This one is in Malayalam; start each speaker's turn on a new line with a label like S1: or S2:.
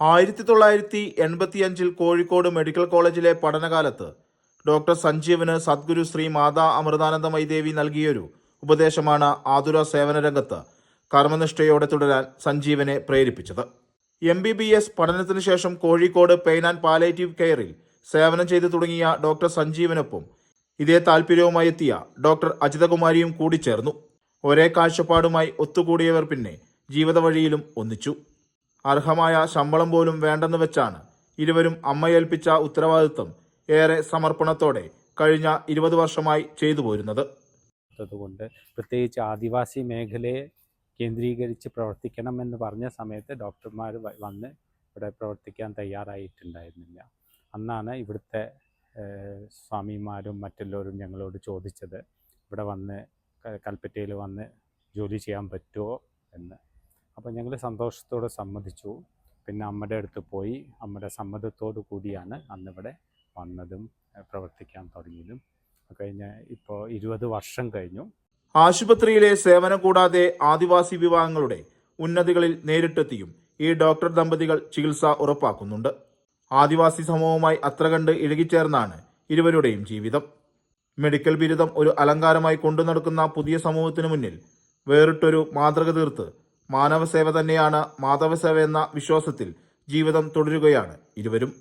S1: ആയിരത്തി തൊള്ളായിരത്തി എൺപത്തിയഞ്ചിൽ കോഴിക്കോട് മെഡിക്കൽ കോളേജിലെ പഠനകാലത്ത് ഡോക്ടർ സഞ്ജീവന് സദ്ഗുരു ശ്രീ മാതാ അമൃതാനന്ദമയി ദേവി നൽകിയൊരു ഉപദേശമാണ് ആതുര സേവന രംഗത്ത് കർമ്മനിഷ്ഠയോടെ തുടരാൻ സഞ്ജീവനെ പ്രേരിപ്പിച്ചത്. എം ബി ബി എസ് പഠനത്തിന് ശേഷം കോഴിക്കോട് പെയിൻ ആൻഡ് പാലേറ്റീവ് കെയറിൽ സേവനം ചെയ്തു തുടങ്ങിയ ഡോക്ടർ സഞ്ജീവനൊപ്പം ഇതേ താല്പര്യവുമായി എത്തിയ ഡോക്ടർ അജിതകുമാരിയും കൂടിച്ചേർന്നു. ഒരേ കാഴ്ചപ്പാടുമായി ഒത്തുകൂടിയവർ പിന്നെ ജീവിത വഴിയിലും ഒന്നിച്ചു. അർഹമായ ശമ്പളം പോലും വേണ്ടെന്ന് വെച്ചാണ് ഇരുവരും അമ്മയേൽപ്പിച്ച ഉത്തരവാദിത്വം ഏറെ സമർപ്പണത്തോടെ കഴിഞ്ഞ ഇരുപത് വർഷമായി ചെയ്തു പോരുന്നത്.
S2: അതുകൊണ്ട് പ്രത്യേകിച്ച് ആദിവാസി മേഖലയെ കേന്ദ്രീകരിച്ച് പ്രവർത്തിക്കണം എന്ന് പറഞ്ഞ സമയത്ത് ഡോക്ടർമാർ വന്ന് ഇവിടെ പ്രവർത്തിക്കാൻ തയ്യാറായിട്ടുണ്ടായിരുന്നില്ല. അന്നാണ് ഇവിടുത്തെ സ്വാമിമാരും മറ്റുള്ളവരും ഞങ്ങളോട് ചോദിച്ചത് ഇവിടെ വന്ന് കൽപ്പറ്റയിൽ വന്ന് ജോലി ചെയ്യാൻ പറ്റുമോ എന്ന്. അപ്പോൾ ഞങ്ങൾ സന്തോഷത്തോടെ സമ്മതിച്ചു. പിന്നെ അമ്മയുടെ അടുത്ത് പോയി അമ്മയുടെ സമ്മതത്തോടു കൂടിയാണ് അന്നിവിടെ വന്നതും പ്രവർത്തിക്കാൻ തുടങ്ങിയതും കഴിഞ്ഞ ഇപ്പോൾ ഇരുപത് വർഷം കഴിഞ്ഞു.
S1: ആശുപത്രിയിലെ സേവനം കൂടാതെ ആദിവാസി വിഭാഗങ്ങളുടെ ഉന്നതികളിൽ നേരിട്ടെത്തിയും ഈ ഡോക്ടർ ദമ്പതികൾ ചികിത്സ ഉറപ്പാക്കുന്നുണ്ട്. ആദിവാസി സമൂഹവുമായി അത്ര കണ്ട് ഇഴുകിച്ചേർന്നാണ് ഇരുവരുടെയും ജീവിതം. മെഡിക്കൽ ബിരുദം ഒരു അലങ്കാരമായി കൊണ്ടു നടക്കുന്ന പുതിയ സമൂഹത്തിനു മുന്നിൽ വേറിട്ടൊരു മാതൃക തീർത്ത് മാനവസേവ തന്നെയാണ് മാധവസേവ എന്ന വിശ്വാസത്തിൽ ജീവിതം തുടരുകയാണ്. ഇരുവരും